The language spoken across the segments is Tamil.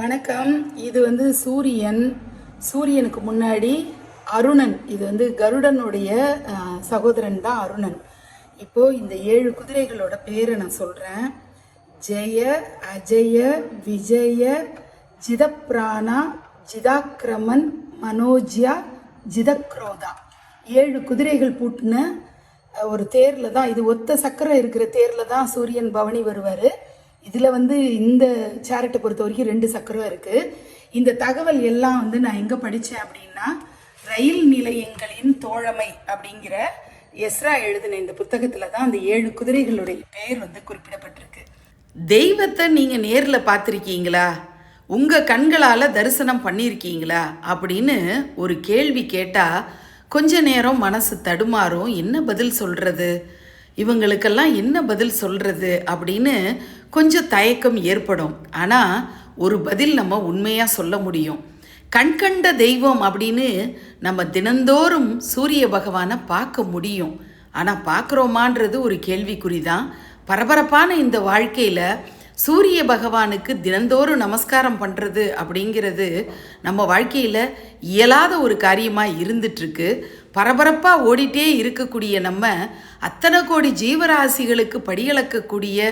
வணக்கம். இது வந்து சூரியன். சூரியனுக்கு முன்னாடி அருணன். இது வந்து கருடனுடைய சகோதரன் தான் அருணன். இப்போ இந்த ஏழு குதிரைகளோட பேரை நான் சொல்றேன். ஜெய அஜய விஜய ஜிதப்ராணா ஜிதாக்ரமன் மனோஜ்யா ஜிதக்ரோதா. ஏழு குதிரைகள் பூட்டின ஒரு தேரில் தான் இது ஒத்த சக்கரம் இருக்கிற தேரில் தான் சூரியன் பவனி வருவார். இதில் வந்து இந்த சேரட்டை பொறுத்த வரைக்கும் ரெண்டு சக்கரம் இருக்குது இந்த தகவல் எல்லாம் வந்து நான் எங்கே படித்தேன் அப்படின்னா ரயில் நிலையங்களின் தோழமை அப்படிங்கிற எஸ்ரா எழுதின இந்த புத்தகத்தில் தான் அந்த ஏழு குதிரைகளுடைய பெயர் வந்து குறிப்பிடப்பட்டிருக்கு. தெய்வத்தை நீங்கள் நேரில் பார்த்துருக்கீங்களா? உங்கள் கண்களால் தரிசனம் பண்ணியிருக்கீங்களா அப்படின்னு ஒரு கேள்வி கேட்டால் கொஞ்ச நேரம் மனசு தடுமாறும். என்ன பதில் சொல்கிறது இவங்களுக்கெல்லாம் என்ன பதில் சொல்கிறது அப்படின்னு கொஞ்சம் தயக்கம் ஏற்படும். ஆனால் ஒரு பதில் நம்ம உண்மையாக சொல்ல முடியும். கண்கண்ட தெய்வம் அப்படின்னு நம்ம தினந்தோறும் சூரிய பகவானை பார்க்க முடியும். ஆனால் பார்க்குறோமான்றது ஒரு கேள்விக்குறி தான் பரபரப்பான இந்த வாழ்க்கையில் சூரிய பகவானுக்கு தினந்தோறும் நமஸ்காரம் பண்ணுறது அப்படிங்கிறது நம்ம வாழ்க்கையில் இயலாத ஒரு காரியமாக இருந்துட்டுருக்கு. பரபரப்பாக ஓடிட்டே இருக்கக்கூடிய நம்ம அத்தனை கோடி ஜீவராசிகளுக்கு படியளக்கக்கூடிய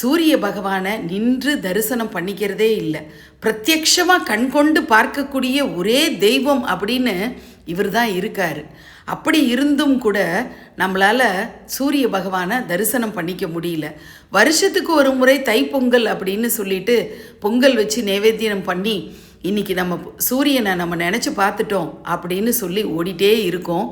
சூரிய பகவானை நின்று தரிசனம் பண்ணிக்கிறதே இல்லை. பிரத்யக்ஷமாக கண்கொண்டு பார்க்கக்கூடிய ஒரே தெய்வம் அப்படின்னு இவர் தான் இருக்கார். அப்படி இருந்தும் கூட நம்மளால் சூரிய பகவானை தரிசனம் பண்ணிக்க முடியல. வருஷத்துக்கு ஒரு முறை தைப்பொங்கல் அப்படின்னு சொல்லிட்டு பொங்கல் வச்சு நைவேத்தியம் பண்ணி இன்னைக்கு நம்ம சூரியனை நம்ம நினச்சி பார்த்துட்டோம் அப்படின்னு சொல்லி ஓடிட்டே இருக்கோம்.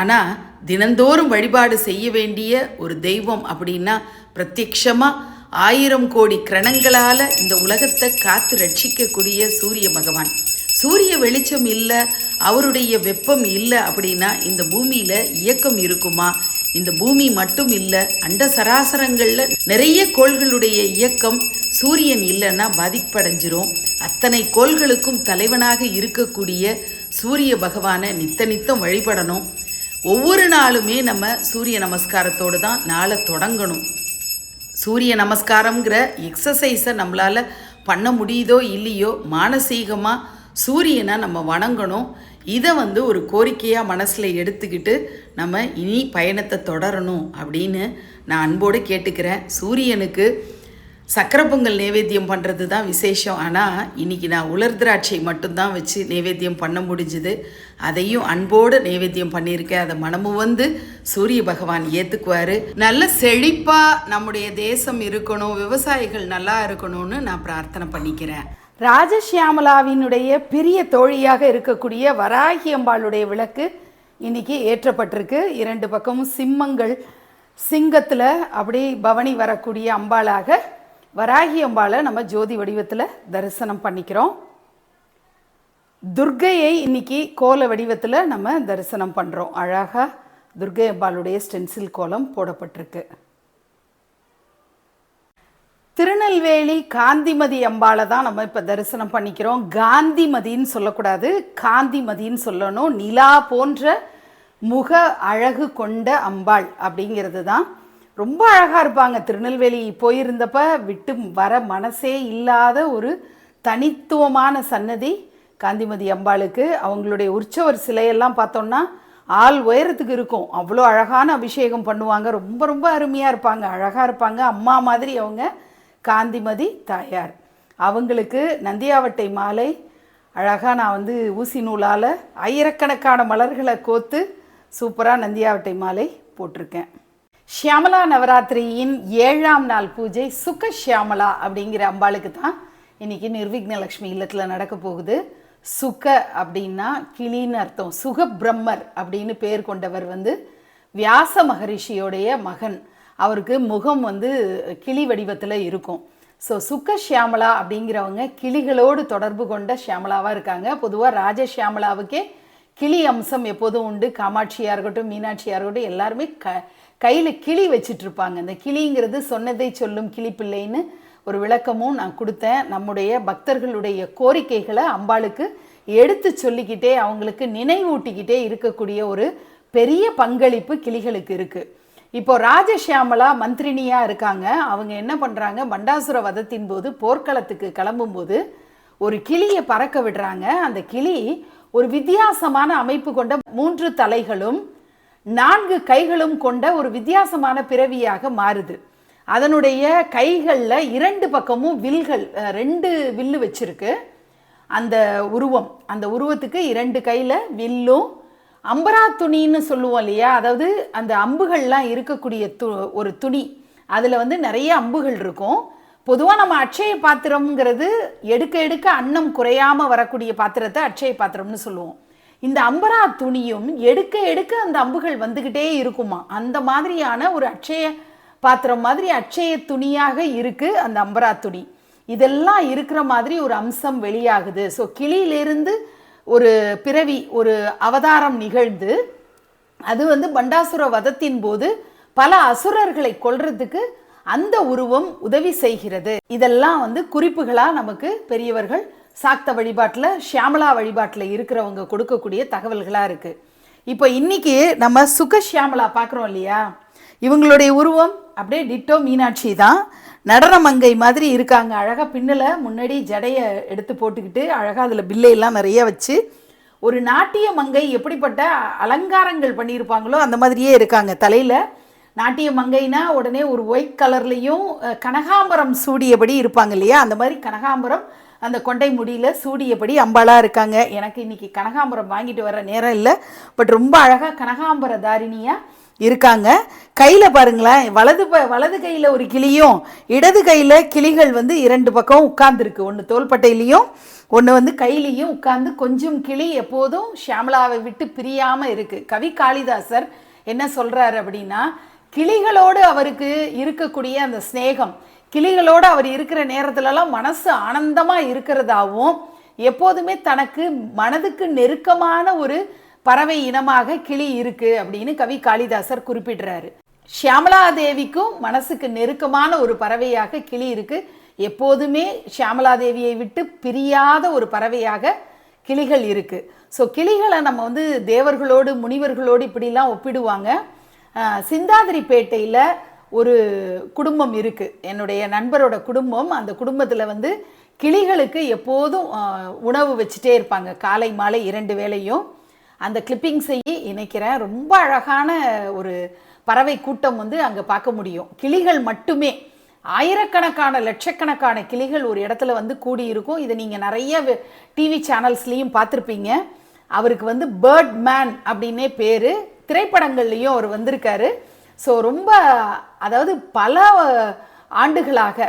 ஆனால் தினந்தோறும் வழிபாடு செய்ய வேண்டிய ஒரு தெய்வம் அப்படின்னா பிரத்யக்ஷமாக ஆயிரம் கோடி கிரணங்களால் இந்த உலகத்தை காத்து ரட்சிக்கக்கூடிய சூரிய பகவான். சூரிய வெளிச்சம் இல்லை அவருடைய வெப்பம் இல்லை அப்படின்னா இந்த பூமியில் இயக்கம் இருக்குமா? இந்த பூமி மட்டும் இல்லை அண்ட சராசரங்களில் நிறைய கோள்களுடைய இயக்கம் சூரியன் இல்லைன்னா பாதிப்படைஞ்சிரும். அத்தனை கோள்களுக்கும் தலைவனாக இருக்கக்கூடிய சூரிய பகவானை நித்த நித்தம் வழிபடணும். ஒவ்வொரு நாளுமே நம்ம சூரிய நமஸ்காரத்தோடு தான் நாளை தொடங்கணும். சூரிய நமஸ்காரங்கிற எக்ஸசைஸை நம்மளால் பண்ண முடியுதோ இல்லையோ மானசீகமாக சூரியனை நம்ம வணங்கணும். இதை வந்து ஒரு கோரிக்கையாக மனசில் எடுத்துக்கிட்டு நம்ம இனி பயணத்தை தொடரணும் அப்படின்னு நான் அன்போடு கேட்டுக்கிறேன். சூரியனுக்கு சக்கரை பொங்கல் நைவேத்தியம் பண்ணுறது தான் விசேஷம். ஆனால் இன்னைக்கு நான் உலர் திராட்சை மட்டும்தான் வச்சு நைவேத்தியம் பண்ண முடிஞ்சுது. அதையும் அன்போடு நைவேத்தியம் பண்ணியிருக்கேன். அதை மனமு வந்து சூரிய பகவான் ஏற்றுக்குவார் நல்ல செழிப்பாக நம்முடைய தேசம் இருக்கணும். விவசாயிகள் நல்லா இருக்கணும்னு நான் பிரார்த்தனை பண்ணிக்கிறேன். ராஜஷியாமலாவினுடைய பெரிய தோழியாக இருக்கக்கூடிய வராகி அம்பாளுடைய விளக்கு இன்னைக்கு ஏற்றப்பட்டிருக்கு. இரண்டு பக்கமும் சிம்மங்கள் சிங்கத்தில் அப்படி பவனி வரக்கூடிய அம்பாளாக வராகி அம்பாளை நம்ம ஜோதி வடிவத்தில் தரிசனம் பண்ணிக்கிறோம். துர்க்கையை இன்னைக்கு கோல வடிவத்தில் நம்ம தரிசனம் பண்ணுறோம் அழகாக துர்கை அம்பாளுடைய ஸ்டென்சில் கோலம் போடப்பட்டிருக்கு. திருநெல்வேலி காந்திமதி அம்பாளை தான் நம்ம இப்போ தரிசனம் பண்ணிக்கிறோம். காந்திமதின்னு சொல்லக்கூடாது காந்திமதின்னு சொல்லணும். நிலா போன்ற முக அழகு கொண்ட அம்பாள் அப்படிங்கிறது தான். ரொம்ப அழகாக இருப்பாங்க. திருநெல்வேலி போயிருந்தப்ப விட்டு வர மனசே இல்லாத ஒரு தனித்துவமான சன்னதி காந்திமதி அம்பாளுக்கு. அவங்களுடைய உற்சவர் சிலையெல்லாம் பார்த்தோம்னா ஆள் உயரத்துக்கு இருக்கும். அவ்வளோ அழகான அபிஷேகம் பண்ணுவாங்க. ரொம்ப ரொம்ப அருமையாக இருப்பாங்க. அழகாக இருப்பாங்க. அம்மா மாதிரி அவங்க காந்திமதி தாயார். அவங்களுக்கு நந்தியாவட்டை மாலை அழகாக நான் வந்து ஊசி நூலால் ஆயிரக்கணக்கான மலர்களை கோத்து சூப்பராக நந்தியாவட்டை மாலை போட்டிருக்கேன். ஷியாமலா நவராத்திரியின் ஏழாம் நாள் பூஜை சுக ஷியாமலா அப்படிங்கிற அம்பாளுக்கு தான் இன்னைக்கு நிர்விக்னலக்ஷ்மி இல்லத்தில் நடக்க போகுது. சுக அப்படின்னா கிளின்னு அர்த்தம் சுக பிரம்மர் அப்படின்னு பேர் கொண்டவர் வந்து வியாச மகரிஷியோடைய மகன். அவருக்கு முகம் வந்து கிளி வடிவத்தில் இருக்கும். ஸோ சுக்க ஷியாமலா அப்படிங்கிறவங்க கிளிகளோடு தொடர்பு கொண்ட ஷியாமலாவாக இருக்காங்க. பொதுவாக ராஜ ஷியாமலாவுக்கே கிளி அம்சம் எப்போதும் உண்டு. காமாட்சியாக இருக்கட்டும் மீனாட்சியாக இருக்கட்டும் எல்லாருமே க கையில் கிளி வச்சிட்ருப்பாங்க. இந்த கிளிங்கிறது சொன்னதை சொல்லும் கிளிப்பிள்ளைன்னு ஒரு விளக்கமும் நான் கொடுத்தேன். நம்முடைய பக்தர்களுடைய கோரிக்கைகளை அம்பாளுக்கு எடுத்து சொல்லிக்கிட்டே அவங்களுக்கு நினைவூட்டிக்கிட்டே இருக்கக்கூடிய ஒரு பெரிய பங்களிப்பு கிளிகளுக்கு இருக்குது இப்போ ராஜஷியாமலா மந்திரினியா இருக்காங்க. அவங்க என்ன பண்ணுறாங்க பண்டாசுர வதத்தின் போது போர்க்களத்துக்கு கிளம்பும்போது ஒரு கிளியை பறக்க விடுறாங்க. அந்த கிளி ஒரு வித்தியாசமான அமைப்பு கொண்ட மூன்று தலைகளும் நான்கு கைகளும் கொண்ட ஒரு வித்தியாசமான பிறவியாக மாறுது. அதனுடைய கைகளில் இரண்டு பக்கமும் வில்கள் ரெண்டு வில்லு வச்சிருக்கு. அந்த உருவம் அந்த உருவத்துக்கு இரண்டு கையில் வில்லும் அம்பரா துணின்னு சொல்லுவோம் இல்லையா? அதாவது அந்த அம்புகள்லாம் இருக்கக்கூடிய து ஒரு துணி. அதில் வந்து நிறைய அம்புகள் இருக்கும். பொதுவாக நம்ம அட்சய பாத்திரம்ங்கிறது எடுக்க எடுக்க அன்னம் குறையாம வரக்கூடிய பாத்திரத்தை அட்சய பாத்திரம்னு சொல்லுவோம். இந்த அம்பரா துணியும் எடுக்க எடுக்க அந்த அம்புகள் வந்துக்கிட்டே இருக்குமா? அந்த மாதிரியான ஒரு அட்சய பாத்திரம் மாதிரி அட்சய துணியாக இருக்குது அந்த அம்பரா துணி. இதெல்லாம் இருக்கிற மாதிரி ஒரு அம்சம் வெளியாகுது. ஸோ கிளியிலிருந்து ஒரு பிறவி ஒரு அவதாரம் நிகழ்ந்து அது வந்து பண்டாசுர வதத்தின் போது பல அசுரர்களை கொல்றதுக்கு அந்த உருவம் உதவி செய்கிறது. இதெல்லாம் வந்து குறிப்புகளா நமக்கு பெரியவர்கள் சாக்த வழிபாட்டில் ஷியாமலா வழிபாட்டில் இருக்கிறவங்க கொடுக்கக்கூடிய தகவல்களா இருக்கு. இப்போ இன்னைக்கு நம்ம சுக ஷியாமலா பார்க்குறோம் இல்லையா? இவங்களுடைய உருவம் அப்படியே டிட்டோ மீனாட்சி தான். நடன மங்கை மாதிரி இருக்காங்க. அழகாக பின்னில் முன்னாடி ஜடையை எடுத்து போட்டுக்கிட்டு அழகாக அதில் பில்லையெல்லாம் நிறைய வச்சு ஒரு நாட்டிய மங்கை எப்படிப்பட்ட அலங்காரங்கள் பண்ணியிருப்பாங்களோ அந்த மாதிரியே இருக்காங்க தலையில். நாட்டிய மங்கைனா உடனே ஒரு ஒயிட் கலர்லேயும் கனகாம்பரம் சூடியபடி இருப்பாங்க இல்லையா? அந்த மாதிரி கனகாம்பரம் அந்த கொண்டை முடியில் சூடியபடி அம்பாளாக இருக்காங்க. எனக்கு இன்றைக்கி கனகாம்பரம் வாங்கிட்டு வர நேரம் இல்லை. பட் ரொம்ப அழகாக கனகாம்பர தாரிணியாக இருக்காங்க. கையில் பாருங்களேன் வலது ப வலது கையில் ஒரு கிளியும் இடது கையில் கிளிகள் வந்து இரண்டு பக்கம் உட்கார்ந்துருக்கு. ஒன்று தோள்பட்டையிலையும் ஒன்று வந்து கையிலையும் உட்கார்ந்து கொஞ்சம் கிளி எப்போதும் ஷியாமலாவை விட்டு பிரியாமல் இருக்குது கவி காளிதாசர் என்ன சொல்கிறார் அப்படின்னா கிளிகளோடு அவருக்கு இருக்கக்கூடிய அந்த சிநேகம் கிளிகளோடு அவர் இருக்கிற நேரத்துலலாம் மனசு ஆனந்தமாக இருக்கிறதாவும் எப்போதுமே தனக்கு மனதுக்கு நெருக்கமான ஒரு பறவை இனமாக கிளி இருக்கு அப்படின்னு கவி காளிதாசர் குறிப்பிடுறாரு. ஷியாமலா தேவிக்கும் மனசுக்கு நெருக்கமான ஒரு பறவையாக கிளி இருக்கு. எப்போதுமே ஷியாமலா தேவியை விட்டு பிரியாத ஒரு பறவையாக கிளிகள் இருக்கு. ஸோ கிளிகளை நம்ம வந்து தேவர்களோடு முனிவர்களோடு இப்படிலாம் ஒப்பிடுவாங்க. ஆஹ் சிந்தாதிரிப்பேட்டையில் ஒரு குடும்பம் இருக்கு. என்னுடைய நண்பரோட குடும்பம். அந்த குடும்பத்தில் வந்து கிளிகளுக்கு எப்போதும் உணவு வச்சுட்டே இருப்பாங்க. காலை மாலை இரண்டு வேளையும். அந்த கிளிப்பிங்ஸையே இணைக்கிறேன் ரொம்ப அழகான ஒரு பறவை கூட்டம் வந்து அங்கே பார்க்க முடியும். கிளிகள் மட்டுமே ஆயிரக்கணக்கான லட்சக்கணக்கான கிளிகள் ஒரு இடத்துல வந்து கூடி இருக்கும் இதை நீங்கள் நிறைய டிவி சேனல்ஸ்லேயும் பார்த்துருப்பீங்க. அவருக்கு வந்து பேர்ட் மேன் அப்படின்னே பேர். திரைப்படங்கள்லேயும் அவர் வந்திருக்காரு. ஸோ ரொம்ப அதாவது பல ஆண்டுகளாக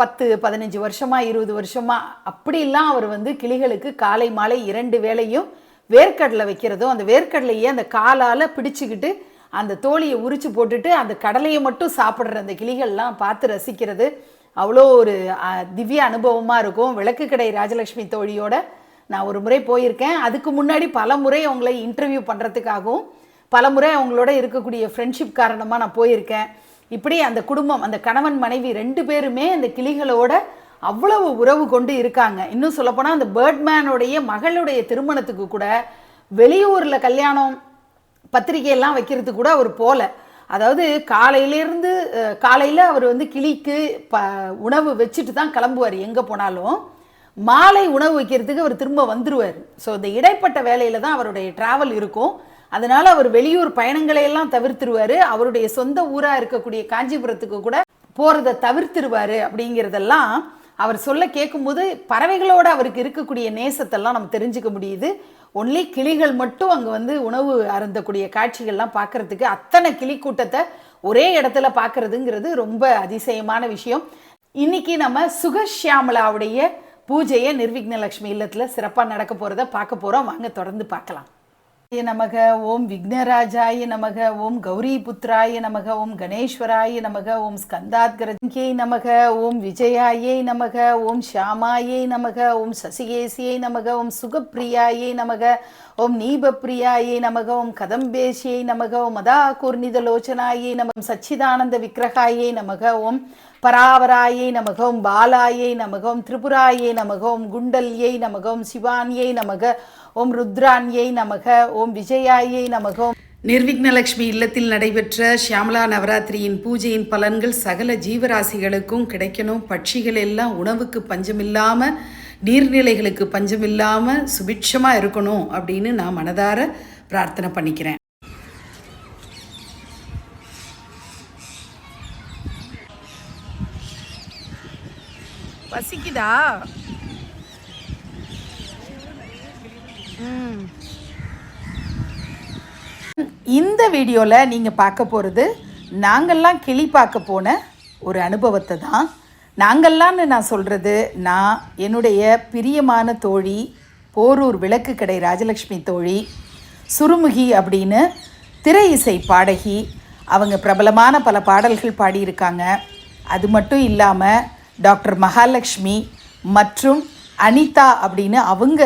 பத்து பதினஞ்சு வருஷமாக இருபது வருஷமாக அப்படிலாம் அவர் வந்து கிளிகளுக்கு காலை மாலை இரண்டு வேளையும் வேர்க்கடலை வைக்கிறதோ அந்த வேர்க்கடலையே அந்த காலால் பிடிச்சிக்கிட்டு அந்த தோலியை உரிச்சு போட்டுட்டு அந்த கடலையை மட்டும் சாப்பிட்ற அந்த கிளிகள்லாம் பார்த்து ரசிக்கிறது. அவ்வளோ ஒரு திவ்ய அனுபவமாக இருக்கும். விளக்கு கடை ராஜலக்ஷ்மி தோழியோட நான் ஒரு முறை போயிருக்கேன். அதுக்கு முன்னாடி பல முறை அவங்களை இன்டர்வியூ பண்ணுறதுக்காகவும் பல முறை அவங்களோட இருக்கக்கூடிய ஃப்ரெண்ட்ஷிப் காரணமாக நான் போயிருக்கேன். இப்படி அந்த குடும்பம் அந்த கணவன் மனைவி ரெண்டு பேருமே அந்த கிளிகளோட அவ்வளவு உறவு கொண்டு இருக்காங்க. இன்னும் சொல்லப்போனால் அந்த பேர்ட்மேனுடைய மகளுடைய திருமணத்துக்கு கூட வெளியூரில் கல்யாணம் பத்திரிகையெல்லாம் வைக்கிறதுக்கு கூட அவர் போல. அதாவது காலையிலேருந்து காலையில் அவர் வந்து கிளிக்கு ப உணவு வச்சுட்டு தான் கிளம்புவார். எங்கே போனாலும் மாலை உணவு வைக்கிறதுக்கு அவர் திரும்ப வந்துடுவார் ஸோ இந்த இடைப்பட்ட வேலையில் தான் அவருடைய ட்ராவல் இருக்கும். அதனால் அவர் வெளியூர் பயணங்களை எல்லாம் தவிர்த்துருவார். அவருடைய சொந்த ஊராக இருக்கக்கூடிய காஞ்சிபுரத்துக்கு கூட போகிறத தவிர்த்துருவார் அப்படிங்கிறதெல்லாம் அவர் சொல்ல கேட்கும்போது பறவைகளோட அவருக்கு இருக்கக்கூடிய நேசத்தெல்லாம் நம்ம தெரிஞ்சுக்க முடியுது. ஒன்லி கிளிகள் மட்டும் அங்கே வந்து உணவு அருந்தக்கூடிய காட்சிகள்லாம் பார்க்கறதுக்கு அத்தனை கிளி கூட்டத்தை ஒரே இடத்துல பார்க்கறதுங்கிறது ரொம்ப அதிசயமான விஷயம். இன்னைக்கு நம்ம சுகஷியாமலாவுடைய பூஜையை நிர்விக்னலக்ஷ்மி இல்லத்தில் சிறப்பாக நடக்க போகிறத பார்க்க போகிறோம் வாங்க தொடர்ந்து பார்க்கலாம். நமக ஓம் விக்னராஜாய நமக ஓம் கௌரி புத்ராய நமக ஓம் கணேஸ்வராய நமக ஓம் ஸ்கந்தாத்கரஜ்யை நமக ஓம் விஜயாயை நமக ஓம் ஷியாமாயை நமக ஓம் சசிகேசியை நமக ஓம் சுகப்பிரியாயை நமக ஓம் நீபப்பிரியாயை நமக ஓம் கதம்பேஷியை நமக ஓம் மதா கூர்ணிதலோச்சனாயை நமக சச்சிதானந்த விக்கிரகாயை நமக ஓம் பராவராயை நமகம் பாலாயை நமகம் திரிபுராயை நமகம் ஓம் குண்டல்யை நமகம் சிவான்யை நமக ஓம் ருத்ரான்யை நமக ஓம் விஜயாயை நமகம் நிர்விக்னலக்ஷ்மி இல்லத்தில் நடைபெற்ற ஷியாமலா நவராத்திரியின் பூஜையின் பலன்கள் சகல ஜீவராசிகளுக்கும் கிடைக்கணும் பட்சிகள் எல்லாம் உணவுக்கு பஞ்சமில்லாமல் நீர்நிலைகளுக்கு பஞ்சம் இல்லாமல் சுபிட்சமாக இருக்கணும் அப்படின்னு நான் மனதார பிரார்த்தனை பண்ணிக்கிறேன். பசிக்குதா? இந்த வீடியோவில் நீங்கள் பார்க்க போகிறது நாங்கள்லாம் கிளி பார்க்க போன ஒரு அனுபவத்தை தான். நாங்கள்லாம்னு நான் சொல்கிறது நான் என்னுடைய பிரியமான தோழி போரூர் விளக்கு கடை ராஜலக்ஷ்மி தோழி சுருமுகி அப்படின்னு திரை இசை பாடகி அவங்க பிரபலமான பல பாடல்கள் பாடியிருக்காங்க. அது மட்டும் இல்லாமல் டாக்டர் மகாலட்சுமி மற்றும் அனிதா அப்படின்னு அவங்க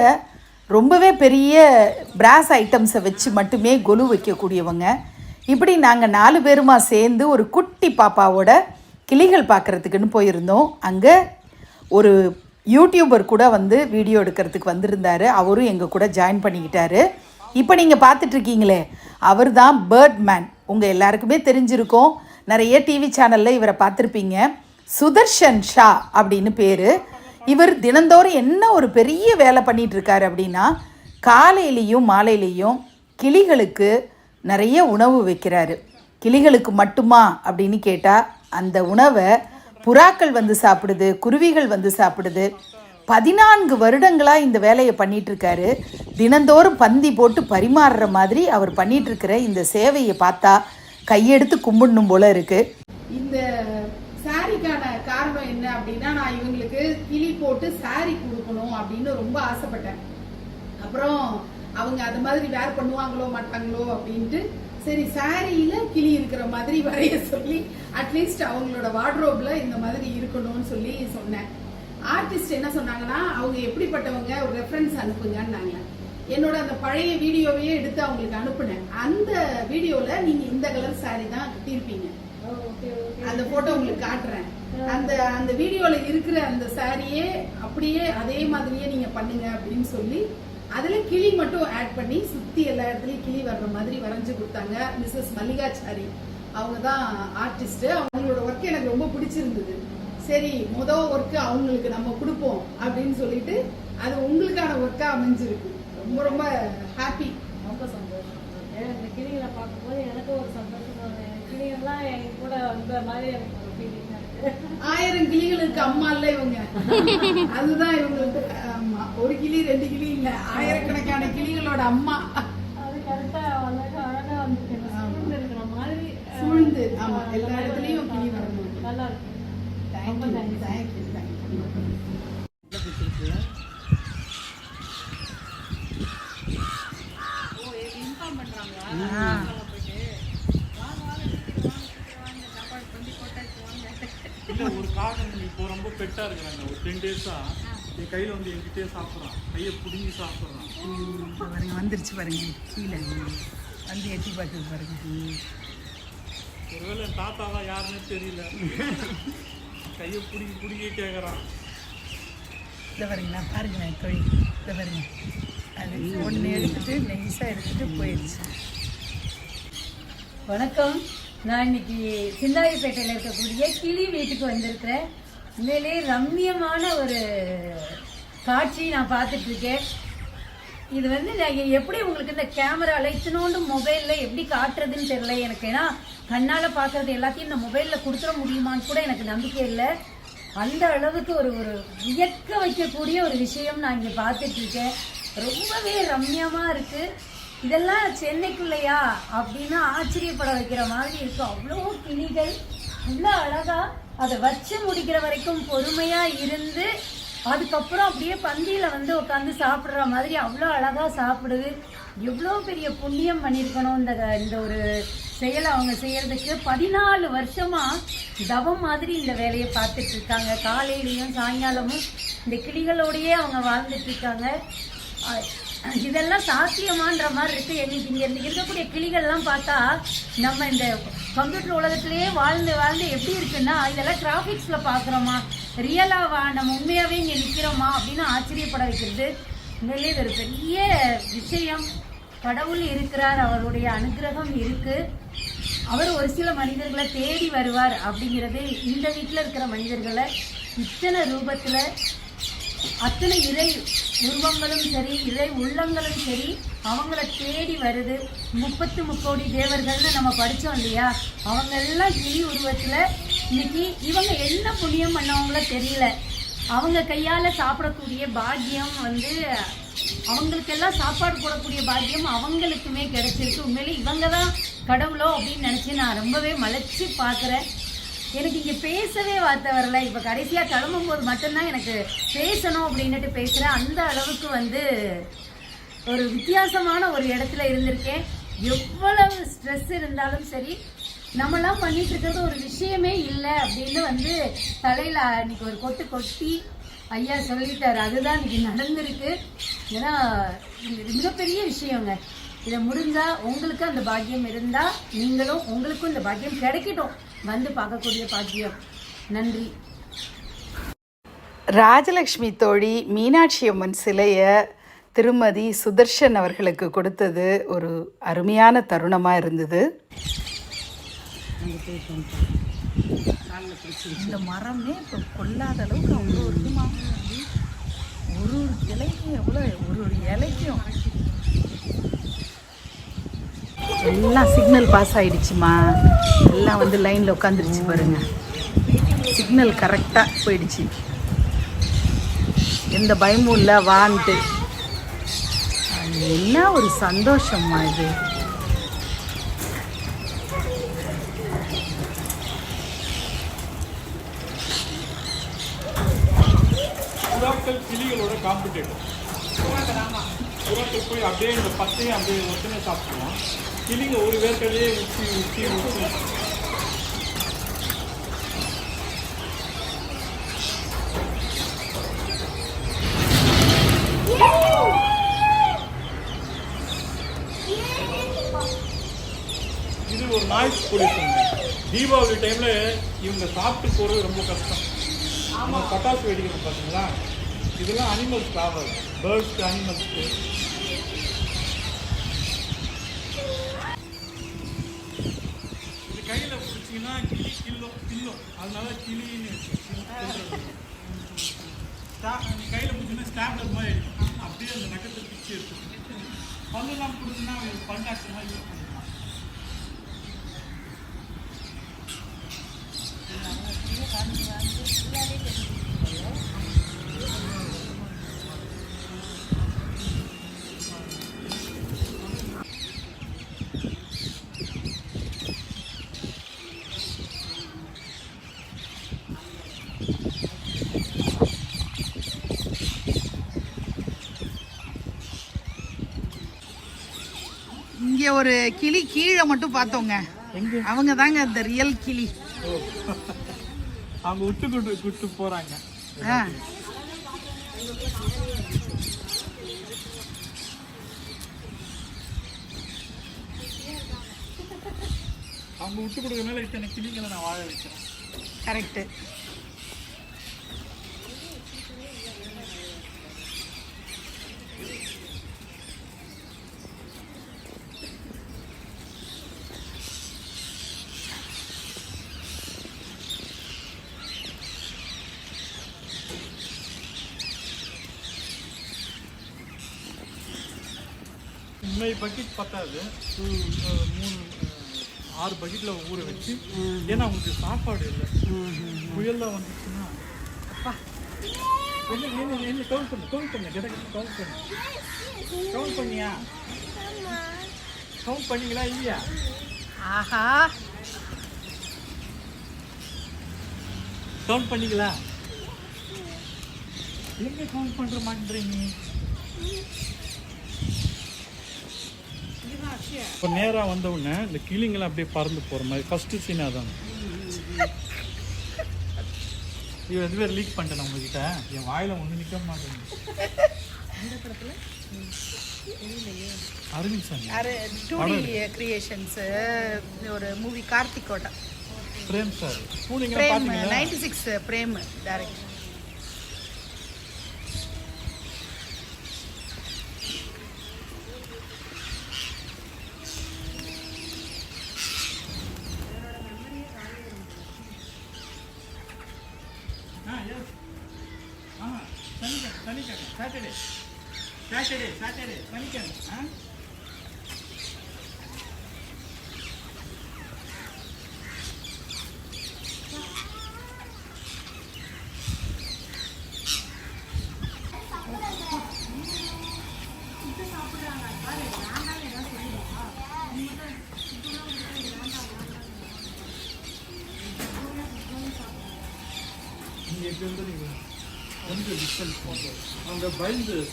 ரொம்பவே பெரிய பிராஸ் ஐட்டம்ஸை வச்சு மட்டுமே கொலு வைக்கக்கூடியவங்க. இப்படி நாங்கள் நாலு பேருமா சேர்ந்து ஒரு குட்டி பாப்பாவோட கிளிகள் பார்க்குறதுக்குன்னு போயிருந்தோம். அங்கே ஒரு யூடியூபர் கூட வந்து வீடியோ எடுக்கிறதுக்கு வந்திருந்தார். அவரும் எங்கள் கூட ஜாயின் பண்ணிக்கிட்டாரு. இப்போ நீங்கள் பார்த்துட்ருக்கீங்களே அவர் தான் பேர்ட் மேன் உங்கள் எல்லாருக்குமே தெரிஞ்சிருக்கோம். நிறைய டிவி சேனலில் இவரை பார்த்துருப்பீங்க. சுதர்ஷன் ஷா அப்படின்னு பேர். இவர் தினந்தோறும் என்ன ஒரு பெரிய வேலை பண்ணிகிட்ருக்காரு அப்படின்னா காலையிலையும் மாலையிலையும் கிளிகளுக்கு நிறைய உணவு வைக்கிறாரு. கிளிகளுக்கு மட்டுமா அப்படின்னு கேட்டால் அந்த உணவை புறாக்கள் வந்து சாப்பிடுது குருவிகள் வந்து சாப்பிடுது. பதினான்கு வருடங்களாக இந்த வேலையை பண்ணிகிட்ருக்காரு இருக்காரு தினந்தோறும் பந்தி போட்டு பரிமாறுற மாதிரி அவர் பண்ணிகிட்ருக்கிற இந்த சேவையை பார்த்தா கையெடுத்து கும்பிடணும் போல இருக்குது இந்த சாரிக்கான காரணம் என்ன அப்படின்னா நான் இவங்களுக்கு கிளி போட்டு சாரி கொடுக்கணும் அப்படின்னு ரொம்ப ஆசைப்பட்டேன். அப்புறம் அவங்க அது மாதிரி வேர் பண்ணுவாங்களோ மாட்டாங்களோ அப்படின்ட்டு சரி சாரியில கிளி இருக்கிற மாதிரி வரைய சொல்லி அட்லீஸ்ட் அவங்களோட வார்ட்ரோப்ல இந்த மாதிரி இருக்கணும்னு சொல்லி சொன்னேன். ஆர்டிஸ்ட் என்ன சொன்னாங்கன்னா அவங்க எப்படிப்பட்டவங்க? ஒரு ரெஃபரன்ஸ் அனுப்புங்கன்னாங்க என்னோட அந்த பழைய வீடியோவையே எடுத்து அவங்களுக்கு அனுப்புனேன். அந்த வீடியோல நீங்க இந்த கலர் saree தான் கட்டியிருப்பீங்க அந்த போட்டோ உங்களுக்கு காட்டுறேன். அந்த அந்த வீடியோல இருக்கிற அந்த சாரியே அப்படியே அதே மாதிரியே நீங்க பண்ணுங்க அப்படின்னு சொல்லி அதுல கிளி மட்டும் ஆட் பண்ணி சுத்தி எல்லா இடத்துலயும் கிளி வர்ற மாதிரி வரைஞ்சு கொடுத்தாங்க. மிஸ்ஸஸ் மல்லிகாச்சாரி. அவங்க தான் ஆர்டிஸ்ட் அவங்களோட ஒர்க் எனக்கு ரொம்ப பிடிச்சிருந்தது. சரி மொத ஒர்க்கு அவங்களுக்கு நம்ம கொடுப்போம் அப்படின்னு சொல்லிட்டு அது உங்களுக்கான ஒர்க்கா அமைஞ்சிருக்கு. ரொம்ப ரொம்ப ஹாப்பி ரொம்ப சந்தோஷம். இந்த கிளிகளை பார்க்கும்போது எனக்கு ஒரு சந்தோஷம் கிளிகள்லாம் என் கூட வந்த மாதிரி எனக்கு ஒரு ஃபீலிங் ஆயிரம் கிளிகளுக்கு அம்மா இல்ல இவங்க. அதுதான் இவங்களுக்கு ஆமா ஒரு கிளி ரெண்டு கிளி இல்ல. ஆயிரக்கணக்கான கிளிகளோட அம்மா. அது கரெக்டா அழகா அழகா சூழ்ந்து அஹ், சூழ்ந்து ஆமா. எல்லா இடத்துலயும் கிளி வரணும் நல்லா இருக்கு. தேங்க்யூ தேங்க்யூ தேங்க்யூ இல்ல ஒரு காகம் இப்போ ரொம்ப பெட்டா இருக்கிறாங்க ஒரு டென் டேஸா என் கையில வந்து என்கிட்டயே சாப்பிட்றான். கையை பிடுங்கி சாப்பிட்றான். பாருங்க வந்துருச்சு பாருங்க கீழே. வந்து எட்டி பார்த்து பாருங்க. ஒருவேளை என் தாத்தாவா யாருன்னு தெரியல. கையை பிடிங்கி பிடிங்கி கேட்கறான் இதை பாருங்களா பாருங்க கோழி இதை பாருங்க. அது ஒன்று எடுத்துட்டு நெய்ஸாக எடுத்துட்டு போயிடுச்சு வணக்கம். நான் இன்னைக்கு சிந்தாதிப்பேட்டையில் இருக்கக்கூடிய கிளி வீட்டுக்கு வந்திருக்கிறேன். உண்மையிலே ரம்மியமான ஒரு காட்சி நான் பார்த்துட்டு இருக்கேன் இது வந்து நான் எப்படி உங்களுக்கு இந்த கேமரா இத்தினோண்டு மொபைலில் எப்படி காட்டுறதுன்னு தெரியல எனக்கு. ஏன்னா கண்ணால் பார்க்கறது எல்லாத்தையும் இந்த மொபைலில் கொடுத்துட முடியுமான்னு கூட எனக்கு நம்பிக்கை இல்லை. அந்த அளவுக்கு ஒரு ஒரு வியக்க வைக்கக்கூடிய ஒரு விஷயம் நான் இங்கே பார்த்துட்டு இருக்கேன் ரொம்பவே ரம்மியமாக இருக்குது இதெல்லாம் சென்னைக்குள்ளையா அப்படின்னு ஆச்சரியப்பட வைக்கிற மாதிரி இருக்கும் அவ்வளோ கிளிகள் அவ்வளோ அழகா அதை வச்சு முடிக்கிற வரைக்கும் பொறுமையா இருந்து அதுக்கப்புறம் அப்படியே பந்தியில் வந்து உட்காந்து சாப்பிட்ற மாதிரி அவ்வளோ அழகாக சாப்பிடுது. எவ்வளோ பெரிய புண்ணியம் பண்ணியிருக்கணும் இந்த இந்த ஒரு செயலை அவங்க செய்கிறதுக்கு பதினாலு வருஷமாக தவம் மாதிரி இந்த வேலையை பார்த்துட்டு இருக்காங்க காலையிலயும் சாயங்காலமும் இந்த கிளிகளோடையே அவங்க வாழ்ந்துட்டு இருக்காங்க இதெல்லாம் சாத்தியமான்ற மாதிரி இருக்கு. எங்களுக்கு இங்க இருக்கக்கூடிய கிளிகள்லாம் பார்த்தா நம்ம இந்த கம்ப்யூட்டர் உலகத்திலேயே வாழ்ந்து வாழ்ந்து எப்படி இருக்குன்னா இதெல்லாம் கிராஃபிக்ஸ்ல பாக்குறோமா ரியலாவா நம்ம உண்மையாவே இங்க நிக்கிறோமா அப்படின்னு ஆச்சரியப்பட வைக்கிறது உண்மையிலே ஒரு பெரிய விஷயம். கடவுள் இருக்கிறார் அவருடைய அனுகிரகம் இருக்கு. அவர் ஒரு சில மனிதர்களை தேடி வருவார் அப்படிங்கிறது இந்த வீட்டில் இருக்கிற மனிதர்களை இத்தனை ரூபத்தில் அத்தனை இறை உருவங்களும் சரி இறை உள்ளங்களும் சரி அவங்கள தேடி வருது. முப்பத்து முக்கோடி தேவர்கள்னு நம்ம படித்தோம் இல்லையா? அவங்க எல்லாம் கிளி உருவத்தில் இன்னைக்கு இவங்க என்ன புண்ணியம் பண்ணவங்களோ தெரியல. அவங்க கையால் சாப்பிடக்கூடிய பாக்கியம் வந்து அவங்களுக்கெல்லாம் சாப்பாடு போடக்கூடிய பாக்கியம் அவங்களுக்குமே கிடைச்சிருக்கு. உண்மையிலே இவங்க தான் கடவுளோ அப்படின்னு நினச்சி நான் ரொம்பவே மலைச்சு பார்க்குறேன். எனக்கு இங்கே பேசவே வார்த்தை வரல. இப்போ கடைசியாக கிளம்பும்போது மட்டும்தான் எனக்கு பேசணும் அப்படின்னுட்டு பேசுகிறேன் அந்த அளவுக்கு வந்து ஒரு வித்தியாசமான ஒரு இடத்துல இருந்திருக்கேன். எவ்வளவு ஸ்ட்ரெஸ் இருந்தாலும் சரி நம்மலாம் பண்ணிட்டு இருக்கிறது ஒரு விஷயமே இல்லை அப்படின்னு வந்து தலையில் இன்னைக்கு ஒரு கொட்டு கொட்டி ஐயா சொல்லிட்டார். அதுதான் இன்னைக்கு நடந்திருக்கு. ஏன்னா மிகப்பெரிய விஷயங்க. இதை முடிஞ்சால் உங்களுக்கு அந்த பாக்கியம் இருந்தால் நீங்களும் உங்களுக்கும் இந்த பாக்கியம் கிடைக்கட்டும். வந்து பார்க்கக்கூடிய பாக்கியம். நன்றி. ராஜலக்ஷ்மி தோழி மீனாட்சி அம்மன் சிலையை திருமதி சுதர்ஷன் அவர்களுக்கு கொடுத்தது ஒரு அருமையான தருணமாக இருந்தது. இந்த மரமே இப்போ கொல்லாத அளவுக்கு அவ்வளோ இருக்குமா? ஒரு ஒரு இலைக்கும் எவ்வளோ ஒரு ஒரு இலைக்கும். எல்லாம் சிக்னல் பாஸ் ஆகிடுச்சுமா எல்லாம் வந்து லைனில் உட்காந்துருச்சு பாருங்க. சிக்னல் கரெக்டாக போயிடுச்சு. எந்த பயமும் இல்லை வான்ட்டு. எல்லாம் ஒரு சந்தோஷம்மா இது. புறாக்கள் கிளிகளோட காம்படிட்டர் புறாக்கள் போய் அப்படியே இந்த பத்தையும் அப்படியே ஒத்தனை சாப்பிடுவோம் கிளிங்க ஒரு வேர்க்கடலையே உச்சி உச்சி உச்சி இது ஒரு நாய்ஸ் பொல்யூஷன் தீபாவளி டைம்ல இவங்க சாப்பிட்டு போறது ரொம்ப கஷ்டம். நம்ம பட்டாசு வெடிக்கிறோம் பார்த்தீங்களா இதெல்லாம் அனிமல்ஸ்க்கு ஆகாது பேர்ட்ஸ்க்கு அனிமல்ஸ்க்கு இது கையில் பிடிச்சிங்கன்னா கிளி கில்லோ கில்லோ அதனால கிளின்னு சொல்றது. நீ கையில் பிடிச்சோன்னா ஸ்டாப்லர் மாதிரி அடிக்கும். அப்படியே அந்த நகத்தை பிச்சு எடுத்து பல்லெல்லாம் கொடுத்தீங்கன்னா பல்லாக்கு மாதிரி யூஸ் பண்ணிக்கலாம். இங்கே ஒரு கிளி கீழே மட்டும் பார்த்தோங்க. அவங்க தாங்க அந்த ரியல் கிளி. அவங்க விட்டு கூட்டு கூட்டு போறாங்க. அவங்க விட்டு கொடுக்கறதுனால இத்தனை கிளிங்களை நான் வாழ வைக்கிறேன். கரெக்டு பக்கெட் பத்தாது. மூணு ஆறு பக்கெட்ல ஊற வச்சு ஏன்னா அவங்களுக்கு சாப்பாடு இல்லை. புயல்லாம் வந்துச்சுன்னா அப்பா. என்ன என்ன என்ன கவுண்ட் பண்ணு கவுண்ட் பண்ணு கிட்ட கவுண்ட் பண்ணு. கவுண்ட் பண்ணியா? கவுண்ட் பண்ணீங்களா இல்லையா? ஆஹா. கவுண்ட் பண்ணீங்களா? எங்க கவுண்ட் பண்ற மாட்டேறீங்க இப்போ நேராக வந்த உடனே இந்த கிளிங்கெல்லாம் அப்படியே பறந்து போகிற மாதிரி ஃபஸ்ட்டு சீன் அதான்? இது பேர் லீக் பண்ணிட்டேன் உங்ககிட்ட. என் வாயில ஒன்று நிற்க மாட்டேங்குது. அரவிந்த் சாமி யாரு டூ டி கிரியேஷன்ஸு ஒரு movie கார்த்திகோட Prem sir. Ninety six Prem direct हाँ शनि चंद शनि चंद सैटरडे सैटरडे सैटरडे शनि चंद हाँ?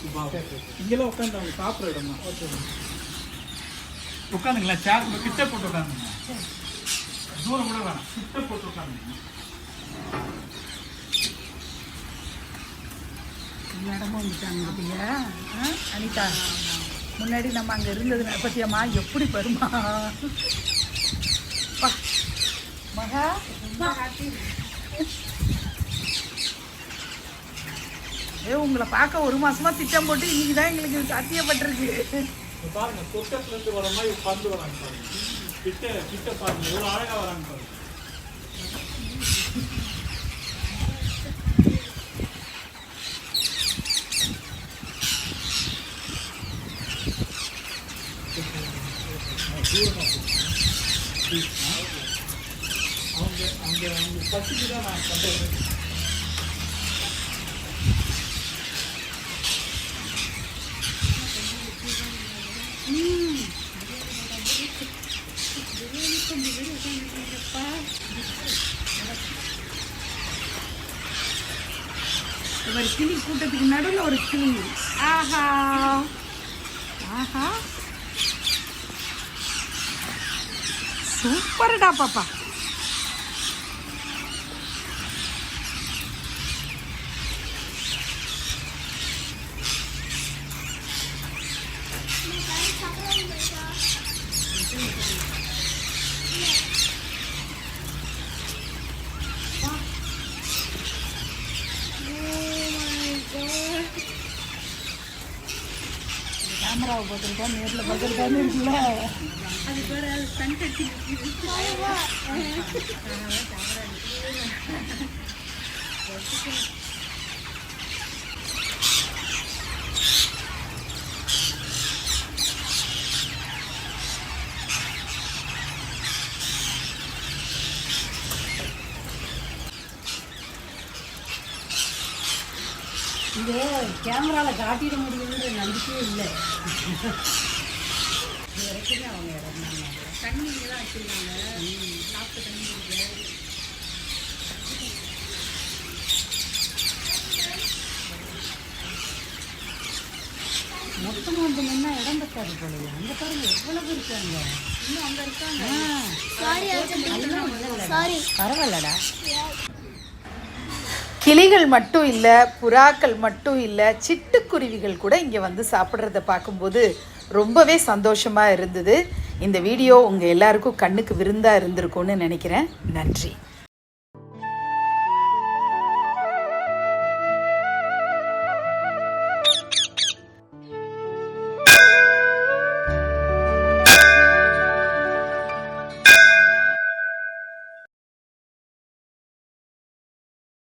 சுபாவம் இங்கெல்லாம் உட்காந்து அவங்க சாப்பிட்ற இடம்? தான் ஓகே. உட்காந்துங்களா? சேர் கூட கிட்ட போட்டு உட்காந்துங்க தூரம் கூட வேணாம். கிட்ட போட்டு உட்காந்துங்க இடமும் வந்துட்டாங்க ஆ? அனிதா முன்னாடி நம்ம அங்கே இருந்தது பத்தியம்மா எப்படி வருமா? பா. மகா ஏ உங்களை பார்க்க ஒரு மாசமா திட்டம் போட்டு இன்னைக்கு தான் எங்களுக்கு சாத்தியப்பட்டிருக்கு. இப்ப பாருங்க சொர்க்கத்துல இருந்து வர மாதிரி உட்காந்து வராங்க பாருங்க. கிட்ட கிட்ட பாருங்க எவ்வளவு அழகா வராங்க பாருங்க. அவங்க அவங்க அவங்க பசிக்கு தான் நான் பண்ணுறேன் ஒரு கிளி கூட்டத்துக்கு நடுவில் ஒரு கிளி ஆஹா. ஆஹா. சூப்பர்டா பாப்பா. கேமராவை பார்த்துருக்கா நேரில் பார்த்துருக்கான்னு இருக்குல்ல. இது கேமராவில் காட்டிட முடியுங்கிற நம்பிக்கையே இல்லை. மொத்தமாக வந்து நின்னா இடம் பத்தாது போலயே. அங்கே பாருங்க எவ்வளவு இருக்காங்க. இன்னும் அங்கே இருக்காங்க. பரவாயில்லடா. கிளிகள் மட்டும் இல்லை புறாக்கள் மட்டும் இல்லை சிட்டுக்குருவிகள் கூட இங்கே வந்து சாப்பிட்றத பார்க்கும்போது ரொம்பவே சந்தோஷமாக இருந்தது. இந்த வீடியோ உங்கள் எல்லாருக்கும் கண்ணுக்கு விருந்தாக இருந்திருக்கும்னு நினைக்கிறேன். நன்றி.